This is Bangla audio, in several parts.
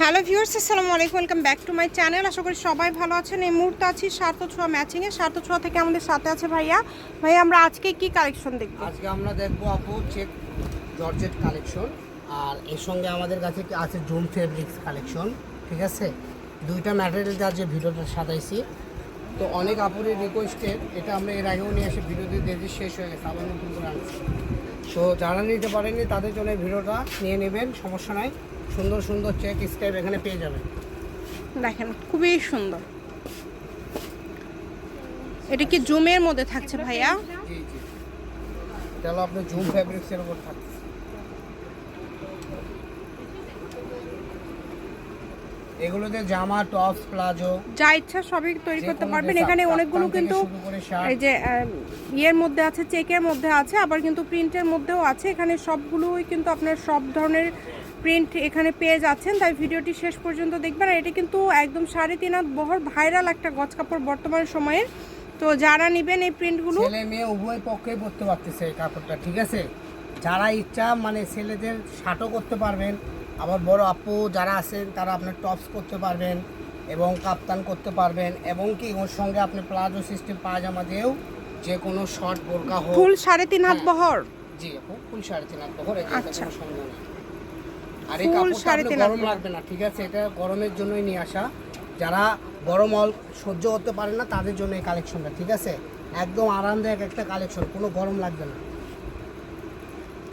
হ্যালো ভিউয়ার্স, আসসালামু আলাইকুম, welcome back to my channel. আশা করি সবাই ভালো আছেন। এই মুহূর্তে আছি সার্থ ছোঁয়া ম্যাচিংয়ে। ছোঁয়া থেকে আমাদের সাথে আছে ভাইয়া। ভাইয়া, আমরা আজকে কি কালেকশন দেখব? আজকে আমরা দেখব আপু চেক জর্জেট কালেকশন আর এর সঙ্গে আমাদের কাছে আছে জুম ফেব্রিক্স কালেকশন ঠিক আছে? দুইটা ম্যাটেরিয়াল যা যে ভিডিওটা সাজাইছি। তো অনেক আপুরের রিকোয়েস্টের এটা আমরা এর আগেও নিয়ে এসে ভিডিওতে দেখি শেষ হয়ে গেছে, আবার নতুন করে আনছি। তো যারা নিতে পারেননি তাদের জন্য ভিডিওটা নিয়ে নেবেন সমস্যা নাই। সুন্দর সুন্দর চেক স্টাইপ এখানে পেয়ে যাবেন। দেখেন খুবই সুন্দর। এটা কি জুমের মধ্যে থাকছে ভাইয়া? জি জি। তাহলে আপনি আপনার জুম ফেব্রিক্সের উপর থাকছে। এগুলোতে জামা টপস প্লাজো যা ইচ্ছা সবই তৈরি করতে পারবেন। এখানে অনেকগুলো কিন্তু। এই যে ইয়ের মধ্যে আছে চেকের মধ্যে আছে আবার কিন্তু প্রিন্টের মধ্যেও আছে। এখানে সবগুলোই কিন্তু আপনার সব ধরনের প্রিন্ট এখানে পেয়ে যাচ্ছেন। তাই ভিডিওটি শেষ পর্যন্ত দেখবেন। আর এটি কিন্তু একদম সাড়ে তিন হাত বহর ভাইরাল একটা গজ কাপড় বর্তমান সময়ের তো যারা নেবেন এই প্রিন্টগুলো ছেলে মেয়ে উভয় পক্ষেই পড়তে পারতেছে এই কাপড়টা ঠিক আছে? যারা ইচ্ছা মানে ছেলেদের শার্টও করতে পারবেন। আবার বড় আপু যারা আছেন তারা আপনার টপস করতে পারবেন এবং কাপ্তান করতে পারবেন এবং কি ওর সঙ্গে আপনি প্লাজো সিস্টেম পায়জামা দিয়েও যে কোনো শর্ট বোরকা হোক। ফুল সাড়ে তিন হাত হ্যাঁ। বহর? জি আপু ফুল সাড়ে তিন হাত বহর এটা আচ্ছা। আর এই কাপড়টা গরম লাগবে না ঠিক আছে? এটা গরমের জন্যই নিয়ে আসা। যারা গরম অল সহ্য করতে পারে না তাদের জন্য এই কালেকশনটা ঠিক আছে? একদম আরামদায়ক একটা কালেকশন কোনো গরম লাগবে না।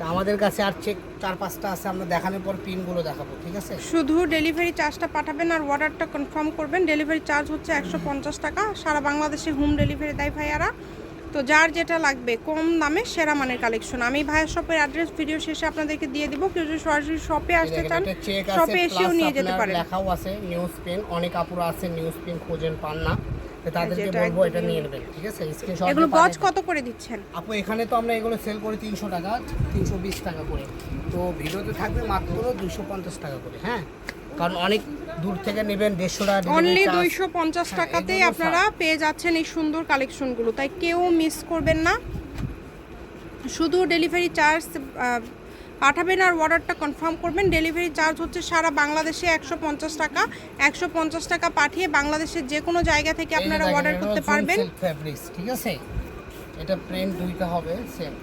তা আমাদের কাছে আর চেক চার পাঁচটা আছে আমরা দেখানোর পর পিনগুলো দেখাবো ঠিক আছে? শুধু ডেলিভারি চার্জটা পাঠাবেন আর অর্ডারটা কনফার্ম করবেন। ডেলিভারি চার্জ হচ্ছে একশো পঞ্চাশ টাকা। সারা বাংলাদেশে হোম ডেলিভারি দেয় ভাইয়ারা। তো যার যেটা লাগবে কম দামে সেরা মানের কালেকশন আমি ভাইয়ের শপের অ্যাড্রেস ভিডিও শেষে আপনাদেরকে দিয়ে দিব। কেউ যদি সরাসরি শপে আসতে চান শপে এসেও নিয়ে যেতে পারেন। লেখাও আছে নিউজ পেন অনেক আপুরা আছে নিউজ পেন খোঁজেন পান না। তাদেরকে বলব এটা নিয়ে নেবেন ঠিক আছে? স্ক্রিনশট এগুলো গজ কত করে দিচ্ছেন? আপু এখানে তো আমরা এগুলো সেল করি তিনশো টাকা তিনশো বিশ টাকা করে। তো ভিডিওতে থাকবে মাত্র দুশো পঞ্চাশ টাকা করে হ্যাঁ? কারণ অনেক দূর থেকে নেবেন দেড়শো টাকা অনলি। দুইশো পঞ্চাশ হ্যাঁ, টাকাতেই আপনারা পেয়ে যাচ্ছেন এই সুন্দর কালেকশনগুলো তাই কেউ মিস করবেন না। শুধু ডেলিভারি চার্জ পাঠাবেন আর অর্ডারটা কনফার্ম করবেন। ডেলিভারি চার্জ হচ্ছে সারা বাংলাদেশে একশো পঞ্চাশ টাকা। একশো পঞ্চাশ টাকা পাঠিয়ে বাংলাদেশের যে কোনো জায়গা থেকে আপনারা অর্ডার করতে পারবেন। ঠিক আছে? এটা প্রিন্ট দুইটা হবে সেম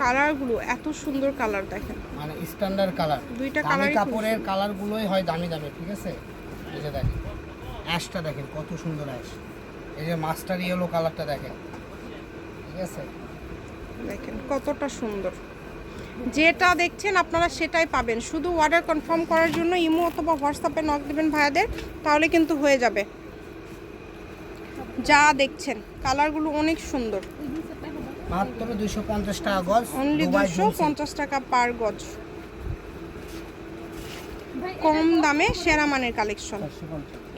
কালারগুলো এত সুন্দর কালার দেখেন। মানে স্ট্যান্ডার্ড কালার। দুইটা কালার কাপড়ের কালারগুলোই হয় দামি দামি ঠিক আছে? এই যে দেখেন অ্যাশটা দেখেন কত সুন্দর অ্যাশ। এই যে মাস্টার ইয়েলো কালারটা দেখেন ঠিক আছে? দেখেন কতটা সুন্দর। যেটা দেখছেন আপনারা সেটাই পাবেন। শুধু অর্ডার কনফার্ম করার জন্য ইমো অথবা হোয়াটসঅ্যাপে নক দেবেন ভাইয়াদের তাহলে কিন্তু হয়ে যাবে। যা দেখছেন কালারগুলো অনেক সুন্দর। মাত্র টাকা গজ অনলি দুবাই দুশো জুমসি। পঞ্চাশ টাকা পার গজ। কম দামে সেরা মানের কালেকশন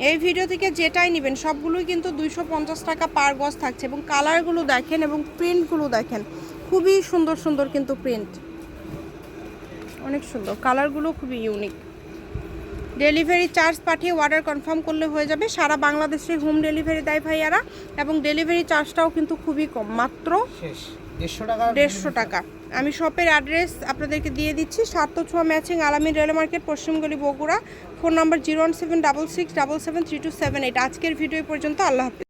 এই ভিডিও থেকে যেটাই নেবেন সবগুলোই কিন্তু দুইশো পঞ্চাশ টাকা পার গজ থাকছে। এবং কালারগুলো দেখেন এবং প্রিন্টগুলো দেখেন। খুবই সুন্দর সুন্দর কিন্তু প্রিন্ট অনেক সুন্দর। কালারগুলো খুবই ইউনিক ডেলিভারি চার্জ পাঠিয়ে অর্ডার কনফার্ম করলে হয়ে যাবে। সারা বাংলাদেশে হোম ডেলিভারি দেয় ভাইয়ারা এবং ডেলিভারি চার্জটাও কিন্তু খুবই কম মাত্র দেড়শো টাকা আমি শপের অ্যাড্রেস আপনাদেরকে দিয়ে দিচ্ছি। সাত ছোঁয়া matching Alamin rail market পশ্চিমগলি Bogura. Phone number zero one seven double six double seven three two seven eight আজকের ভিডিও পর্যন্ত। আল্লাহ হাফিজ।